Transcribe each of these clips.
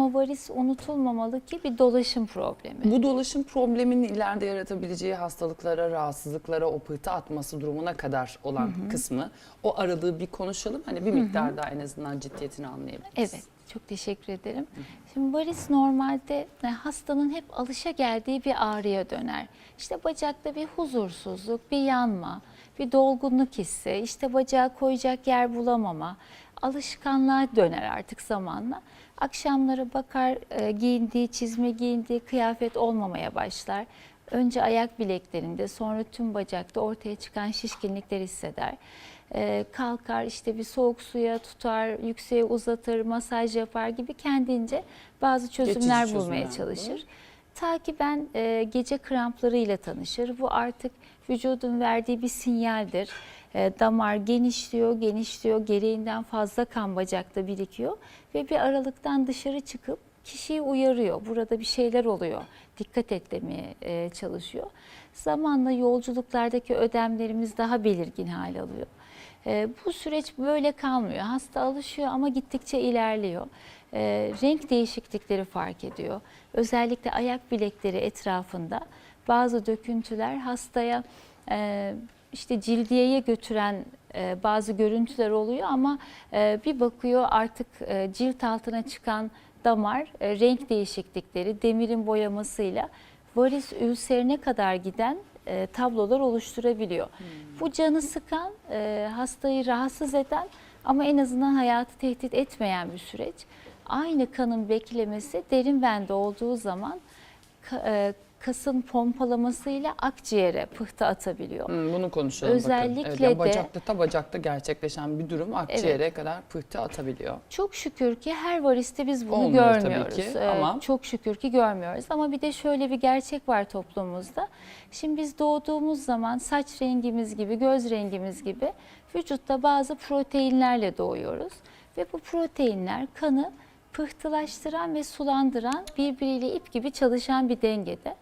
Ama varis unutulmamalı ki bir dolaşım problemi. Bu dolaşım probleminin ileride yaratabileceği hastalıklara, rahatsızlıklara, o pıhtı atması durumuna kadar olan kısmı o aralığı bir konuşalım. Hani bir miktar daha en azından ciddiyetini anlayabiliriz. Evet, çok teşekkür ederim. Şimdi varis normalde e, hastanın hep alışa geldiği bir ağrıya döner. İşte bacakta bir huzursuzluk, bir yanma, bir dolgunluk hissi, işte bacağı koyacak yer bulamama, alışkanlığa döner artık zamanla. Akşamları bakar e, giyindiği, çizme giyindiği kıyafet olmamaya başlar. Önce ayak bileklerinde sonra tüm bacakta ortaya çıkan şişkinlikler hisseder. Ee, kalkar işte bir soğuk suya tutar, yükseğe uzatır, masaj yapar gibi kendince bazı çözümler Geçici bulmaya çözümler çalışır. Ta ki ben e, gece kramplarıyla tanışır. Bu artık vücudun verdiği bir sinyaldir. E, damar genişliyor, genişliyor, gereğinden fazla kan bacakta birikiyor ve bir aralıktan dışarı çıkıp kişiyi uyarıyor. Burada bir şeyler oluyor. Dikkat et demeye e, çalışıyor. Zamanla yolculuklardaki ödemlerimiz daha belirgin hal alıyor. E, bu süreç böyle kalmıyor. Hasta alışıyor ama gittikçe ilerliyor. E, renk değişiklikleri fark ediyor. Özellikle ayak bilekleri etrafında bazı döküntüler hastaya e, işte cildiyeye götüren e, bazı görüntüler oluyor ama e, bir bakıyor artık e, cilt altına çıkan damar e, renk değişiklikleri demirin boyamasıyla varis ülserine kadar giden e, tablolar oluşturabiliyor. Bu canı sıkan, e, hastayı rahatsız eden ama en azından hayatı tehdit etmeyen bir süreç. Aynı kanın beklemesi derin bende olduğu zaman e, kasın pompalamasıyla akciğere pıhtı atabiliyor. Hmm, bunu konuşalım Özellikle bakın. Evet, yani de- bacakta ta bacakta gerçekleşen bir durum akciğere kadar pıhtı atabiliyor. Çok şükür ki her variste biz bunu Olmuyor tabii görmüyoruz. ki Ee, ama- Çok şükür ki görmüyoruz. Ama bir de şöyle bir gerçek var toplumumuzda. Şimdi biz doğduğumuz zaman saç rengimiz gibi, göz rengimiz gibi vücutta bazı proteinlerle doğuyoruz. Ve bu proteinler kanı pıhtılaştıran ve sulandıran birbiriyle ip gibi çalışan bir dengede.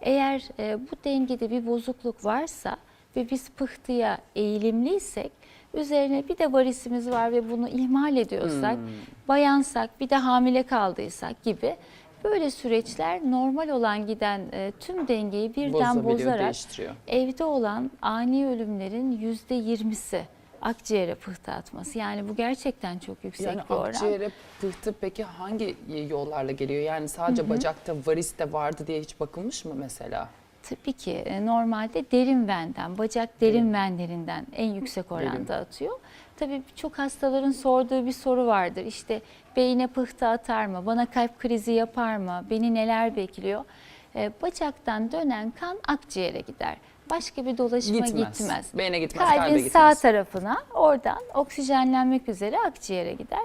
Eğer e, bu dengede bir bozukluk varsa ve biz pıhtıya eğilimliysek üzerine bir de varisimiz var ve bunu ihmal ediyorsak, Hmm. bayansak, bir de hamile kaldıysak gibi böyle süreçler normal olan giden e, tüm dengeyi birden bozarak değiştiriyor. evde olan ani ölümlerin yüzde yirmisi akciğere pıhtı atması. Yani bu gerçekten çok yüksek Yani bir oran. akciğere pıhtı peki hangi yollarla geliyor? Yani sadece bacakta varis de vardı diye hiç bakılmış mı mesela? Tabii ki e, normalde derin venden, bacak derin venlerinden en yüksek oranda Derin. atıyor. Tabii çok hastaların sorduğu bir soru vardır. İşte beyine pıhtı atar mı, bana kalp krizi yapar mı, beni neler bekliyor? E, Bacaktan dönen kan akciğere gider. Başka bir dolaşıma Gitmez. gitmez. Beyne gitmez, kalbe Kalbin sağ gitmez. tarafına oradan oksijenlenmek üzere akciğere gider.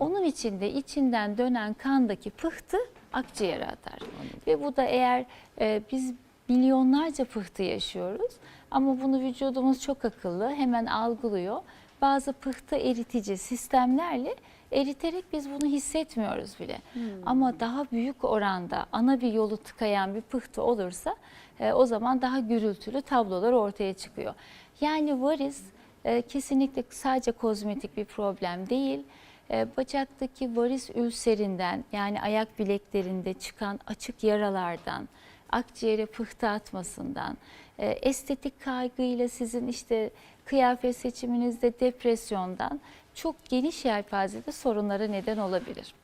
Onun için de içinden dönen kandaki pıhtı akciğere atar. Ve bu da eğer e, biz milyonlarca pıhtı yaşıyoruz ama bunu vücudumuz çok akıllı hemen algılıyor. Bazı pıhtı eritici sistemlerle eriterek biz bunu hissetmiyoruz bile. Ama daha büyük oranda ana bir yolu tıkayan bir pıhtı olursa e, o zaman daha gürültülü tablolar ortaya çıkıyor. Yani varis e, kesinlikle sadece kozmetik bir problem değil. E, bacaktaki varis ülserinden yani ayak bileklerinde çıkan açık yaralardan, akciğere pıhtı atmasından, e, estetik kaygıyla sizin işte kıyafet seçiminizde depresyondan çok geniş yelpazede sorunlara neden olabilir.